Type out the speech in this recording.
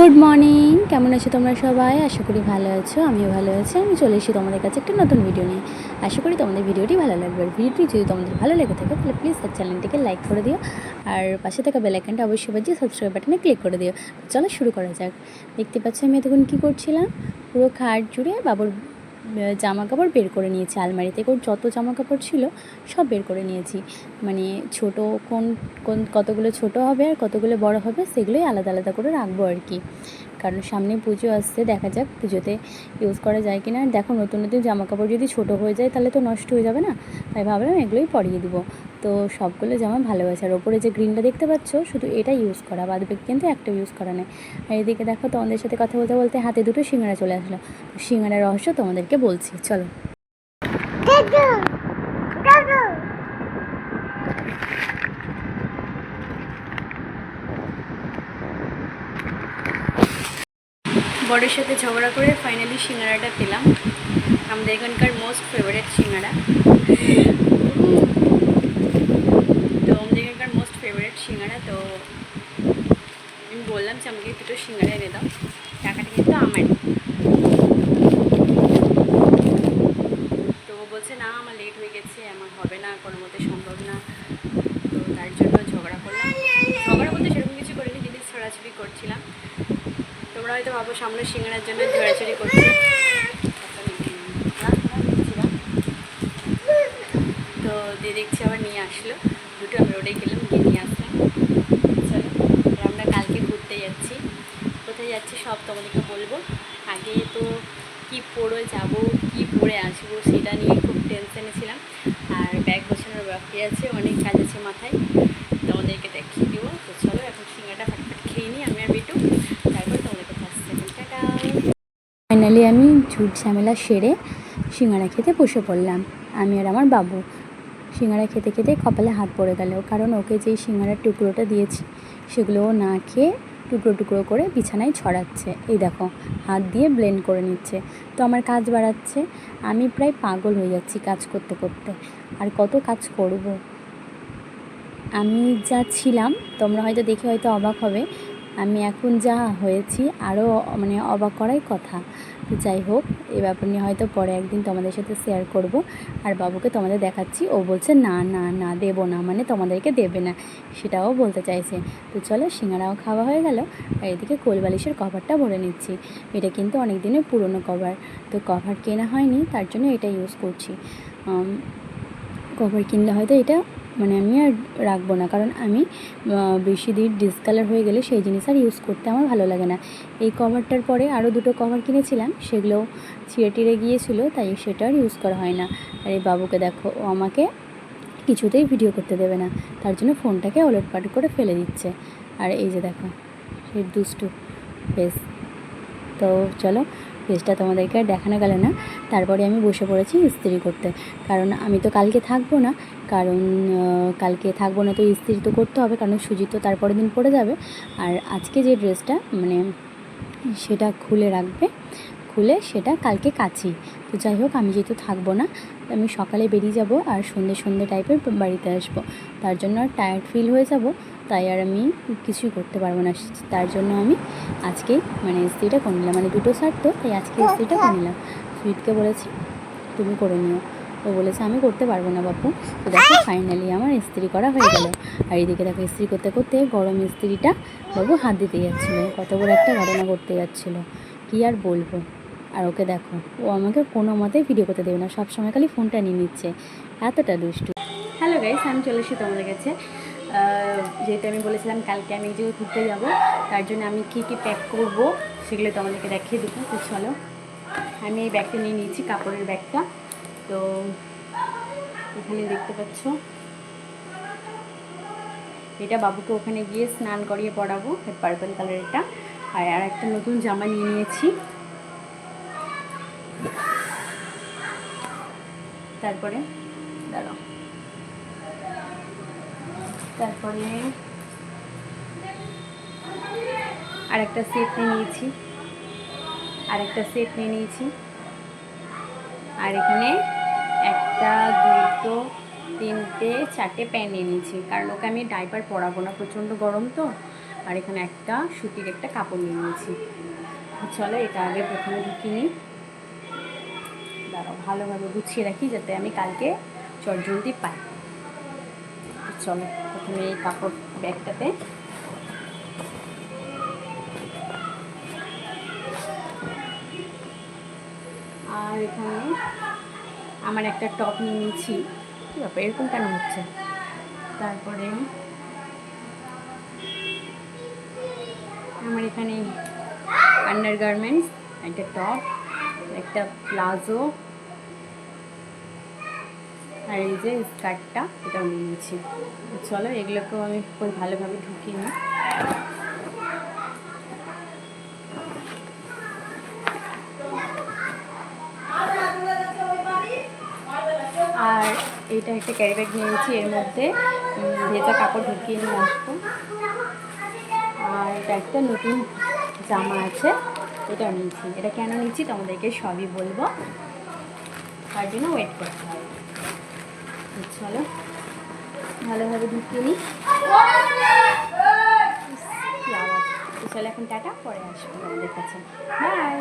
Good morning কেমন আছো তোমরা সবাই? আশা করি ভালো আছো, আমিও ভালো আছি। আমি চলে এসেছি তোমাদের কাছে একটা নতুন ভিডিও নিয়ে। আশা করি তোমাদের ভিডিওটি ভালো লাগবে। আর ভিডিওটি যদি তোমাদের ভালো লেগে থাকে, তাহলে প্লিজ তার চ্যানেলটিকে লাইক করে দিও। আর পাশে থাকা বেলাইকানটা অবশ্যই বাজিয়ে সাবস্ক্রাইব বাটনে ক্লিক করে দিও। চলো শুরু করা যাক। দেখতে পাচ্ছ আমি এতক্ষণ কী করছিলাম? পুরো খাট জুড়ে বাবুর জামা কাপড় বের করে নিয়েছি। আলমারি থেকে ওর যত জামা কাপড় ছিল সব বের করে নিয়েছি। মানে ছোট কোন কোন কতগুলো ছোট হবে আর কতগুলো বড় হবে সেগুলোই আলাদা আলাদা করে রাখব আর কি। কারণ সামনে পুজো আসছে, দেখা যাক পুজোতে ইউজ করা যায় কি না দেখো, নতুন নতুন জামা কাপড় যদি ছোট হয়ে যায় তাহলে তো নষ্ট হয়ে যাবে না? তাই ভাবলাম এগুলোই পরিয়ে দিব। তো সবগুলো জামা ভালো আছে আর ওপরে যে গ্রিনটা দেখতে পাচ্ছ, শুধু এটা ইউজ করা, বাদ কিন্তু একটা ইউজ করা নেই। আর এদিকে দেখো, তোমাদের সাথে কথা বলতে বলতে হাতে দুটো সিঙ্গারা চলে আসলো। সিঙ্গারা রহস্য তোমাদেরকে বলছি, চলো। বড়ের সাথে ঝগড়া করে ফাইনালি সিঙ্গারাটা পেলাম। আমাদের এখানকার মোস্ট ফেভারিট সিঙ্গারা। তো আমাদের এখানকার মোস্ট ফেভারিট সিঙ্গারা, তো আমি বললাম যে আমাকে দুটো সিঙ্গারা এনে দাও। টাকাটা কিন্তু আমার। তো বলছে, না, আমার লেট হয়ে গেছে, আমার হবে না কোনো মতে সম্ভব না তো তার জন্য ঝগড়া করলাম ঝগড়া বলতে সেরকম কিছু করিনি জিনিস ছড়াছড়ি করছিলাম তোমরা হয়তো ভাবো সামনে সিঙ্গারার জন্য ঝড়াঝড়ি করছি। তো দিয়ে দেখছি আবার নিয়ে আসলো। দুটো আমি রোডে গেলাম, গিয়ে নিয়ে আসলাম। চলো আমরা কালকে ঘুরতে যাচ্ছি। কোথায় যাচ্ছি সব তোমাদেরকে বলব। আগে তো কি পরে যাব, কি পরে আসব সেটা নিয়ে খুব টেনশনে ছিলাম। আর ব্যাগ গোছানোর বাকি আছে, অনেক কাজ আছে মাথায়। তোমাদেরকে দেখিয়ে দেবো। তো চলো, এখন সিঙ্গাটা ফাটফাট খেয়ে নিই আমি আর বিটু তারপর তোমাদের কাছে আসতে টাটা ফাইনালি আমি ঝুট ঝামেলা সেরে সিঙ্গারা খেতে বসে পড়লাম। আমি আর আমার বাবু। সিঙ্গারা খেতে খেতে কপালে হাত পড়ে গেল, কারণ ওকে যেই সিঙ্গারার টুকরোটা দিয়েছি, সেগুলো ও না খেয়ে টুকরো টুকরো করে বিছানায় ছড়াচ্ছে। এই দেখো, হাত দিয়ে ব্লেন্ড করে নিচ্ছে। তো আমার কাজ বাড়াচ্ছে। আমি প্রায় পাগল হয়ে যাচ্ছি কাজ করতে করতে। আর কত কাজ করব? আমি যা ছিলাম, তোমরা হয়তো দেখে হয়তো অবাক হবে। আমি এখন যা হয়েছি, আরও মানে অবাক করাই কথা। তো যাই হোক এই ব্যাপার নিয়ে হয়তো পরে একদিন তোমাদের সাথে শেয়ার করব। আর বাবুকে তোমাদের দেখাচ্ছি, ও বলছে, না না না, দেবো না। মানে তোমাদেরকে দেবে না, সেটাও বলতে চাইছে। তো চলো, সিঙ্গারাও খাওয়া হয়ে গেল, আর এদিকে কোলবালিশের কভারটা ভরে নিচ্ছি। এটা কিন্তু অনেক দিনের পুরনো কভার, তো কভার কেনা হয়নি, তার জন্য এটা ইউজ করছি। কভার কিনলে হয়তো এটা মানে আমি আর রাখব না। কারণ আমি বেশি দিন ডিসকালার হয়ে গেলে সেই জিনিস আর ইউজ করতে আমার ভালো লাগে না। এই কভারটার পরে আরও দুটো কভার কিনেছিলাম, সেগুলো ছিঁড়ে টিড়ে গিয়েছিল, তাই সেটা আর ইউজ করা হয় না। আর এই বাবুকে দেখো, ও আমাকে কিছুতেই ভিডিও করতে দেবে না। তার জন্য ফোনটাকে ওলট পাট করে ফেলে দিচ্ছে। আর এই যে দেখো, সেই দুষ্টু। বেশ। তো চলো ফেসটা তোমাদেরকে দেখানো গেল না। তারপরে আমি বসে পড়েছি ইস্ত্রি করতে। কারণ আমি তো কালকে থাকব না। কারণ কালকে থাকব না তো ইস্ত্রি তো করতে হবে। কারণ সুজি তো তারপরের দিন পড়ে যাবে। আর আজকে যে ড্রেসটা মানে সেটা খুলে রাখবে। খুলে সেটা কালকে কাচি। তো যাই হোক, আমি যেহেতু থাকব না, আমি সকালে বেরিয়ে যাব আর সন্ধে সন্ধে টাইপের বাড়িতে আসব। তার জন্য আর টায়ার্ড ফিল হয়ে যাব। তাই আর আমি কিছুই করতে পারব না। তার জন্য আমি আজকে মানে ইস্ত্রিটা করে নিলাম। মানে দুটো শার্ট তো, তাই আজকে ইস্ত্রিটা করে নিলাম। সুইটকে বলেছি, তুমি করে নিও। ও বলেছে, আমি করতে পারব না বাপু। তো দেখো ফাইনালি আমার ইস্ত্রি করা হয়ে গেল। আর এদিকে দেখো, ইস্ত্রি করতে করতে গরম ইস্ত্রিটা বাবু হাত দিতে যাচ্ছিল। কত বড় একটা ঘটনা করতে যাচ্ছিল। কী আর বলব? আর ওকে দেখো, ও আমাকে কোনো মতেই ভিডিও করতে দেবে না। সবসময় খালি ফোনটা নিয়ে নিচ্ছে। এতটা দুষ্টু। হ্যালো গাইস আমি চলে এসেছি তোমাদের কাছে। যেহেতু আমি বলেছিলাম কালকে আমি যে ঘুরতে যাব, তার জন্য আমি কী কী প্যাক করব সেগুলো তোমাদেরকে দেখিয়ে দেবো। তো চলো, আমি এই ব্যাগটা নিয়ে নিয়েছি, কাপড়ের ব্যাগটা তো এখানে দেখতে পাচ্ছ, এটা বাবুকে ওখানে গিয়ে স্নান করিয়ে পড়াবো পার্পল কালারেরটা আর আর একটা নতুন জামা নিয়ে নিয়েছি। তারপরে দাঁড়াও। তারপরে আর একটা সেট নিয়ে নিয়েছি। আর একটা সেট নিয়ে নিয়েছি। আর এখানে একটা, দুটো, তিনটে, চারটে প্যান নিয়ে নিয়েছি। কারণ ওকে আমি ডাইপার পরাবো না, প্রচণ্ড গরম তো। আর এখানে একটা সুতির একটা কাপড় নিয়ে নিয়েছি। চলো এটা আগে প্রথমে ঢুকিয়ে নিই। দাঁড়াও, ভালোভাবে গুছিয়ে রাখি যাতে আমি কালকে চটজলদি পাই। চলো। প্রথমে এই কাপড় ব্যাগটাতে। আর এখানে আমার একটা টপ নিয়ে নিয়েছি। কী ব্যাপার, এরকম কেন হচ্ছে? তারপরে আমার এখানে আন্ডার গার্মেন্টস একটা টপ একটা প্লাজো আর এই যে স্কার্টটা, এটাও নিয়ে নিয়েছি। চলো, এগুলোকেও আমি খুব ভালোভাবে ঢুকিয়ে নিই। আর এটা একটা ক্যারি ব্যাগ নিয়েছি, এর মধ্যে ভেজা কাপড় ঢুকিয়ে নিয়ে আসব আর এটা একটা নতুন জামা আছে এটা নিয়েছি। এটা কেন নিচ্ছি তোমাদেরকে সবই বলব। তার জন্য ওয়েট করতে হবে চলো। ভালোভাবে ঢুকিয়ে আওয়াজ? চলো এখন টাটা, পরে আসব আমাদের কাছে। বাই